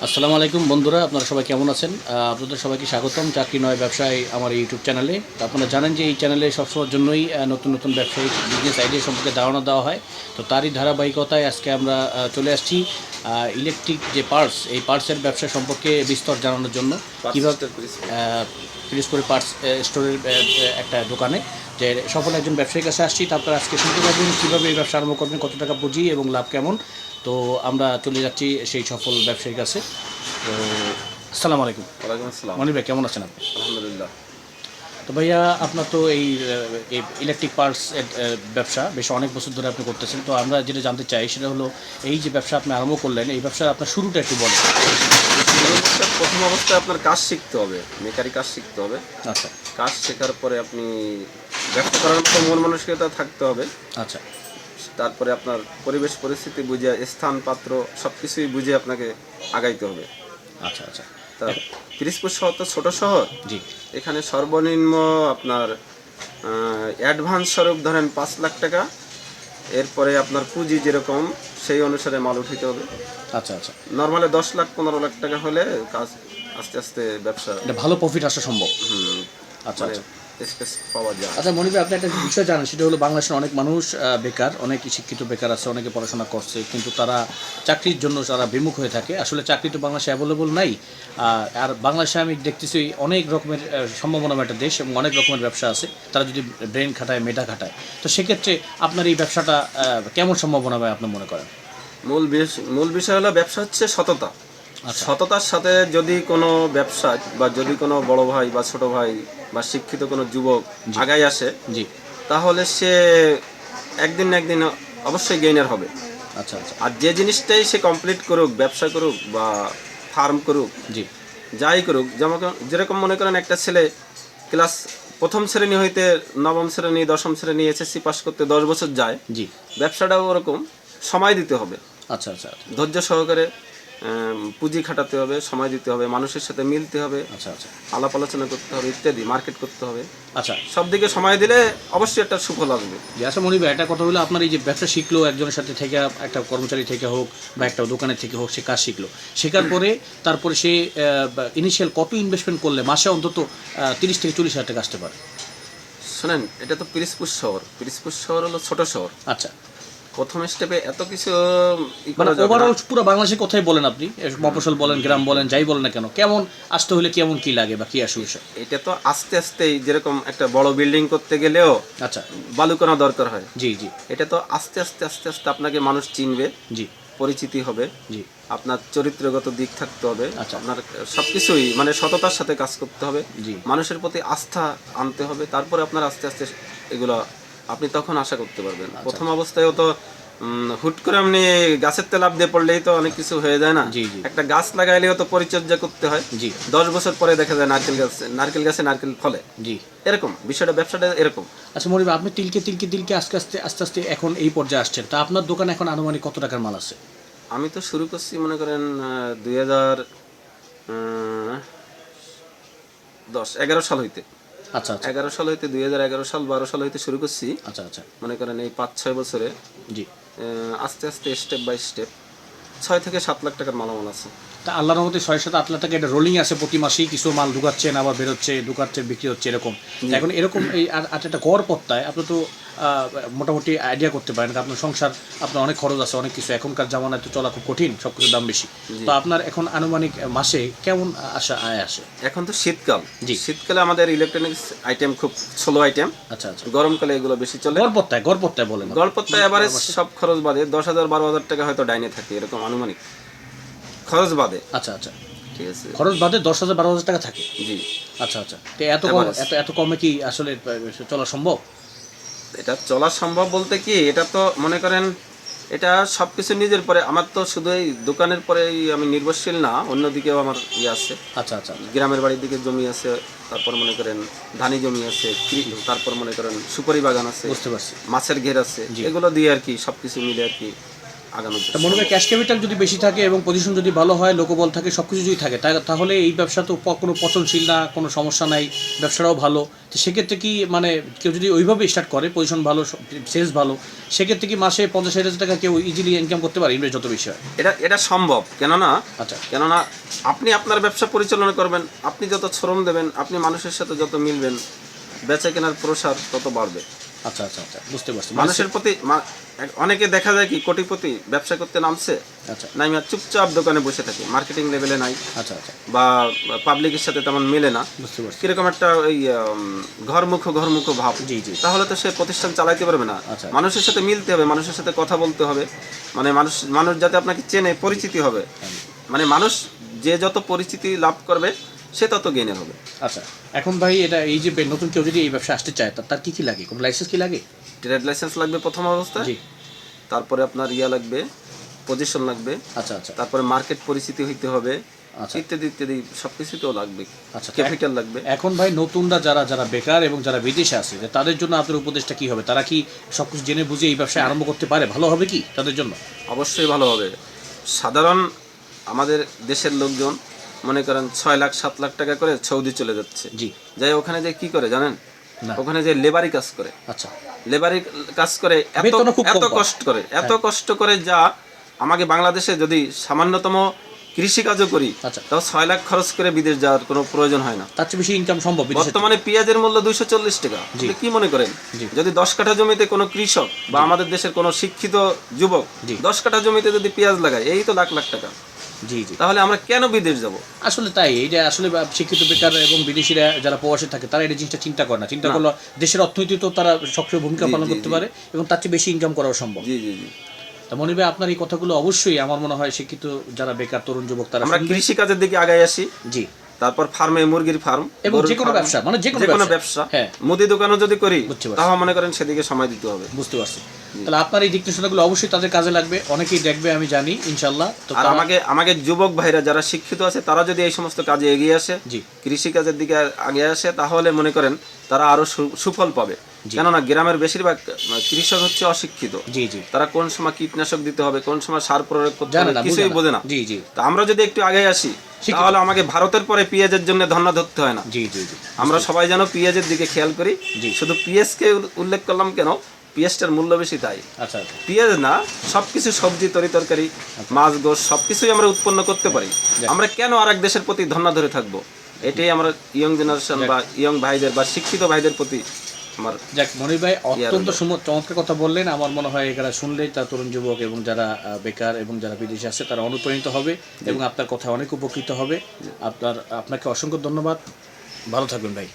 আসসালামু আলাইকুম বন্ধুরা আপনারা সবাই কেমন আছেন? আপনাদের সবাইকে স্বাগতম। চাকরি নয় ব্যবসায় আমার ইউটিউব চ্যানেলে। তো আপনারা জানেন যে এই চ্যানেলে সবসময়ের জন্যই নতুন নতুন ব্যবসায়িক বিজনেস আইডিয়া সম্পর্কে ধারণা দেওয়া হয়। তো তারই ধারাবাহিকতায় আজকে আমরা চলে আসছি ইলেকট্রিক যে পার্টস এই পার্টসের ব্যবসা সম্পর্কে বিস্তর জানানোর জন্য। কীভাবে পিরিসপুরি পার্টস স্টোরের একটা দোকানে। যে সফল একজন ব্যবসায়ীর কাছে আসছি তারপর আজকে শুনতে পারবেন কীভাবে এই ব্যবসা আরম্ভ করবেন কত টাকা পুঁজি এবং লাভ কেমন। তো আমরা চলে যাচ্ছি সেই সফল ব্যবসায়ীর কাছে। তো আসসালামু আলাইকুম। ওয়ালাইকুম আসসালাম। মনির ভাই কেমন আছেন আপনি? আলহামদুলিল্লাহ। তো ভাইয়া আপনার তো এই ইলেকট্রিক পার্টস ব্যবসা বেশ অনেক বছর ধরে আপনি করতেছেন। তো আমরা যেটা জানতে চাই সেটা হলো এই যে ব্যবসা আপনি আরম্ভ করলেন এই ব্যবসার আপনার শুরুটা একটু বলেন। প্রথম প্রথম অবস্থায় আপনার কাজ শিখতে হবে মেকারি কাজ শিখতে হবে। আচ্ছা। কাজ শেখার পরে আপনি ব্যবসা করার মতো মন মানসিকতা থাকতে হবে। আচ্ছা। তারপরে আপনার পরিবেশ পরিস্থিতি বুঝে স্থান পাত্র সব কিছুই বুঝে আপনাকে আগাইতে হবে। আচ্ছা আচ্ছা। তা পিরিসপুর শহর তো ছোট শহর। জি। এখানে সর্বনিম্ন আপনার অ্যাডভান্স স্বরূপ ধরেন পাঁচ লাখ টাকা। এরপরে আপনার পুঁজি যেরকম সেই অনুসারে মাল উঠিতে হবে। আচ্ছা আচ্ছা। নর্মালি দশ লাখ পনেরো লাখ টাকা হলে কাজ আস্তে আস্তে ব্যবসা ভালো প্রফিট আসা সম্ভব। হুম, আচ্ছা মানে আচ্ছা স্পেস পাওয়া যায়। আচ্ছা ভাই আপনি একটা বিষয় জানেন সেটা হলো বাংলাদেশের অনেক মানুষ বেকার অনেক শিক্ষিত বেকার আছে অনেকে পড়াশোনা করছে কিন্তু তারা চাকরির জন্য তারা বিমুখ হয়ে থাকে। আসলে চাকরি তো বাংলাদেশে অ্যাভেলেবল নাই। আর বাংলাদেশে আমি দেখতেছি অনেক রকমের সম্ভাবনা একটা দেশ এবং অনেক রকমের ব্যবসা আছে। তারা যদি ব্রেন খাটায় মেধা খাটায়। তো সেক্ষেত্রে আপনার এই ব্যবসাটা কেমন সম্ভাবনা হয় আপনি মনে করেন? মূল মূল বিষয় হলো ব্যবসা হচ্ছে সততা। আচ্ছা। সততার সাথে যদি কোনো ব্যবসা বা যদি কোনো বড় ভাই বা ছোট ভাই বা শিক্ষিত কোনো যুবক আগাই আসে জি। তাহলে সে একদিন না একদিন অবশ্যই গেইনার হবে। আচ্ছা আচ্ছা। আর যে জিনিসটাই সে কমপ্লিট করুক ব্যবসা করুক বা ফার্ম করুক জি। যাই করুক যেমন যেরকম মনে করেন একটা ছেলে ক্লাস প্রথম শ্রেণি হইতে নবম শ্রেণি দশম শ্রেণি এসএসসি পাস করতে দশ বছর যায় জি। ব্যবসাটাও ওরকম সময় দিতে হবে। আচ্ছা আচ্ছা আচ্ছা। ধৈর্য সহকারে পুঁজি খাটাতে হবে সময় দিতে হবে মানুষের সাথে মিলতে হবে আচ্ছা আচ্ছা। আলাপ আলোচনা করতে হবে ইত্যাদি মার্কেট করতে হবে। আচ্ছা। সব দিকে সময় দিলে অবশ্যই একটা সুফল আসবে। যে ভাই একটা কথা হলো আপনার এই যে ব্যবসা শিখলো একজনের সাথে থেকে একটা কর্মচারী থেকে হোক বা একটা দোকানের থেকে হোক সে কাজ শিখলো। শেখার পরে তারপরে সে ইনিশিয়াল কত ইনভেস্টমেন্ট করলে মাসে অন্তত তিরিশ থেকে চল্লিশ হাজার টাকা আসতে পারে? শোনেন এটা তো পিরিসপুর শহর। পিরিসপুর শহর হলো ছোট শহর। আচ্ছা। প্রথম স্টেপে এত কিছু মানে ওভারঅল পুরো বাংলাদেশে কোথায় বলেন আপনি এ, মফস্বল বলেন গ্রাম বলেন যাই বলেন না কেন কেমন আসতে হলে কেমন কি লাগে বা কি আসবে এটা তো আস্তে আস্তেই যেরকম একটা বড় বিল্ডিং করতে গেলেও আচ্ছা। বালুকণা দরকার হয়। জি জি। এটা তো আস্তে আস্তে আস্তে আস্তে আপনাকে মানুষ চিনবে জি। পরিচিতি হবে জি। আপনার চরিত্রগত দিক থাকতে হবে আচ্ছা। আপনার সবকিছুই মানে সততার সাথে কাজ করতে হবে জি। মানুষের প্রতি আস্থা আনতে হবে তারপরে আপনার আস্তে আস্তে এগুলো আপনি তখন আশা করতে পারবেন। আচ্ছা। প্রথম অবস্থায়ও তো উম, হুট করে আপনি গাছের তেল আপ দিয়ে পড়লেই তো অনেক কিছু হয়ে যায় না। একটা গাছ লাগাইলেও তো পরিচর্যা করতে হয়। জি। দশ বছর পরে দেখা যায় নারকেল গাছ নারকেল গাছে নারকেল ফলে। জি। এরকম বিষয়টা ব্যবসাটা এরকম। আচ্ছা ভাই, আপনি তিলকে তিলকে তিলকে আস্তে আস্তে আস্তে আস্তে এখন এই পর্যায়ে আসছেন। তা আপনার দোকানে এখন আনুমানিক কত টাকার মাল আছে? আমি তো শুরু করছি মনে করেন দুই হাজার দশ এগারো সাল হইতে। আচ্ছা আচ্ছা। এগারো সাল হইতে দুই হাজার এগারো সাল বারো সাল হইতে শুরু করছি। আচ্ছা আচ্ছা। মনে করেন এই পাঁচ ছয় বছরে। জি। আস্তে আস্তে স্টেপ বাই স্টেপ ছয় থেকে সাত লাখ টাকার মালামাল আছে। তা আল্লাহর রহমতে ছয় সাত আট লাখ টাকা এটা রোলিং আছে প্রতি মাসেই। কিছু মাল ঢুকাচ্ছেন আবার বেরোচ্ছে ঢুকাচ্ছে বিক্রি হচ্ছে এরকম। এখন এরকম এই আর একটা গড় পত্তায় আপনি তো মোটামুটি আইডিয়া করতে পারেন। আপনার সংসার আপনার অনেক খরচ আছে অনেক কিছু। এখনকার জামানায় তো চলা খুব কঠিন সব কিছুর দাম বেশি। তো আপনার এখন আনুমানিক মাসে কেমন আসা আয় আসে? এখন তো শীতকাল। জি। শীতকালে আমাদের ইলেকট্রনিক্স আইটেম খুব স্লো আইটেম আচ্ছা আচ্ছা। গরমকালে এগুলো বেশি চলে। গড় পত্তায় গড় পত্তায় বলেন আপনি। গল্পত্তায় এবারে সব খরচ বাদে দশ হাজার বারো হাজার টাকা হয়তো ডাইনে থাকে এরকম আনুমানিক। খরচ বাদে। আচ্ছা আচ্ছা। ঠিক আছে। খরচ বাদে দশ হাজার বারো হাজার টাকা থাকে? জি। আচ্ছা আচ্ছা। তো এত কম এত এত কমে কি আসলে চলা সম্ভব? এটা চলা সম্ভব বলতে কি? এটা তো মনে করেন এটা সব কিছু নিজের পরে। আমার তো শুধু এই দোকানের পরে আমি নির্ভরশীল না অন্যদিকেও আমার ইয়ে আছে। আচ্ছা আচ্ছা গ্রামের বাড়ির দিকে জমি আছে তারপর মনে করেন ধানি জমি আছে তারপর মনে করেন সুপারি বাগান আছে বুঝতে পারছি। মাছের ঘের আছে এগুলো দিয়ে আর কি সব কিছু মিলে আর কি আগানো মনে করি ক্যাশ ক্যাপিটাল যদি বেশি থাকে এবং পজিশন যদি ভালো হয় লোকবল থাকে সব কিছু যদি থাকে তাহলে এই ব্যবসা তো কোনো পচনশীল না কোনো সমস্যা নাই ব্যবসাটাও ভালো। তো সেক্ষেত্রে কি মানে কেউ যদি ওইভাবে স্টার্ট করে পজিশন ভালো সেলস ভালো সেক্ষেত্রে কি মাসে পঞ্চাশ ষাট হাজার টাকা কেউ ইজিলি ইনকাম করতে পারে ইনভেস্ট যত বেশি হয়? এটা এটা সম্ভব কেননা আচ্ছা। কেননা আপনি আপনার ব্যবসা পরিচালনা করবেন আপনি যত শ্রম দেবেন আপনি মানুষের সাথে যত মিলবেন বেচা কেনার প্রসার তত বাড়বে। আচ্ছা আচ্ছা আচ্ছা বুঝতে পারছি। মানুষের প্রতি অনেকে দেখা যায় কি কোটিপতি ব্যবসা করতে নামছে আচ্ছা। নাইমা চুপচাপ দোকানে বসে থাকে মার্কেটিং লেভেলে নাই আচ্ছা আচ্ছা। বা পাবলিকের সাথে তেমন মেলে না। বুঝতে পারছি। কীরকম একটা ওই ঘরমুখো ঘরমুখো ভাব। জি জি। তাহলে তো সে প্রতিষ্ঠান চালাইতে পারবে না। আচ্ছা। মানুষের সাথে মিলতে হবে মানুষের সাথে কথা বলতে হবে। মানে মানুষ মানুষ যাতে আপনাকে চেনে পরিচিতি হবে। মানে মানুষ যে যত পরিচিতি লাভ করবে সে তত গেনের হবে। আচ্ছা এখন ভাই এটা এই যে নতুন কেউ যদি এই ব্যবসা আসতে চায় তার কি কি লাগে? কোনো লাইসেন্স কি লাগে? ট্রেড লাইসেন্স লাগবে প্রথম অবস্থায়। জি। তারপরে আপনার ইয়া লাগবে পজিশন লাগবে। আচ্ছা আচ্ছা। তারপরে মার্কেট পরিচিতি হইতে হবে। আচ্ছা। ইত্যাদি ইত্যাদি সবকিছুতেও লাগবে। আচ্ছা ক্যাপিটাল লাগবে। এখন ভাই নতুনরা যারা যারা বেকার এবং যারা বিদেশে আছে তাদের জন্য আপনার উপদেশটা কি হবে? তারা কি সব কিছু জেনে বুঝে এই ব্যবসায় আরম্ভ করতে পারে? ভালো হবে কি তাদের জন্য? অবশ্যই ভালো হবে। সাধারণ আমাদের দেশের লোকজন মনে করেন ছয় লাখ সাত লাখ টাকা করে সৌদি চলে যাচ্ছে। জি। যাই ওখানে যে কি করে জানেন? ওখানে যে লেবারি কাজ করে। আচ্ছা। লেবারি কাজ করে এত এত কষ্ট করে এত কষ্ট করে যা আমাকে বাংলাদেশে যদি সামান্যতম কৃষি কাজও করি আচ্ছা। তাও ছয় লাখ খরচ করে বিদেশ যাওয়ার কোনো প্রয়োজন হয় না। তার চেয়ে বেশি ইনকাম সম্ভব বর্তমানে পেঁয়াজের মূল্য দুইশো চল্লিশ টাকা। কি মনে করেন? যদি দশ কাঠা জমিতে কোনো কৃষক বা আমাদের দেশের কোনো শিক্ষিত যুবক দশ কাঠা জমিতে যদি পেঁয়াজ লাগায় এই তো লাখ লাখ টাকা। জি জি। তাহলে আমরা কেন বিদেশ যাব? আসলে তাই এটা আসলে শিক্ষিত বেকার এবং বিদেশিরা যারা প্রবাসে থাকে তারা এই জিনিসটা চিন্তা করে না। চিন্তা করল দেশের অর্থনীতি তো তারা সক্রিয় ভূমিকা পালন করতে পারে এবং তার চেয়ে বেশি ইনকাম করাও সম্ভব। জি জি জি। তা মনির ভাই আপনার এই কথাগুলো অবশ্যই আমার মনে হয় শিক্ষিত যারা বেকার তরুণ যুবক তারা আমরা কৃষি কাজের দিকে আগে আসি। জি। তারপর ফার্মে মুরগির ফার্ম এবং যে কোনো ব্যবসা, মানে যে কোনো ব্যবসা। ব্যবসা। হ্যাঁ। মুদি দোকানও যদি করি। তাহলে মনে করেন সেদিকে সময় দিতে হবে। বুঝতে পারছি। তাহলে আপনার এই দিক নির্দেশনাগুলো অবশ্যই তাদের কাজে লাগবে অনেকেই দেখবে আমি জানি ইনশাল্লাহ তো আর আমাকে আমাকে যুবক ভাইরা যারা শিক্ষিত আছে তারা যদি এই সমস্ত কাজে এগিয়ে আসে জি। কৃষি কাজের দিকে আগে আসে তাহলে মনে করেন তারা আরও সুফল পাবে। কেননা গ্রামের বেশিরভাগ কৃষক হচ্ছে অশিক্ষিত। জি জি। তারা কোন সময় কীটনাশক দিতে হবে কোন সময় সার প্রয়োগ করতে হবে কিছুই বোঝে না। জি জি। তা আমরা যদি একটু আগে আসি তাহলে আমাকে ভারতের পরে পেঁয়াজের জন্য ধর্ণা ধরতে হয় না। জি জি জি। আমরা সবাই যেন পেঁয়াজের দিকে খেয়াল করি। শুধু পেঁয়াজকে উল- উল্লেখ করলাম কেন? পেঁয়াজটার মূল্য বেশি তাই। আচ্ছা আচ্ছা। পেঁয়াজ না সবকিছু সবজি তরি তরকারি মাছ গোস সবকিছুই আমরা উৎপন্ন করতে পারি। আমরা কেন আর এক দেশের প্রতি ধর্ণা ধরে থাকব? এটাই আমরা ইয়ং জেনারেশন বা ইয়ং ভাইদের বা শিক্ষিত ভাইদের প্রতি আমার যাক মনির ভাই অত্যন্ত চমৎকার কথা বললেন। আমার মনে হয় এখানে শুনলেই তার তরুণ যুবক এবং যারা বেকার এবং যারা বিদেশে আছে তারা অনুপ্রাণিত হবে এবং আপনার কথা অনেক উপকৃত হবে। আপনার আপনাকে অসংখ্য ধন্যবাদ। ভালো থাকবেন ভাই।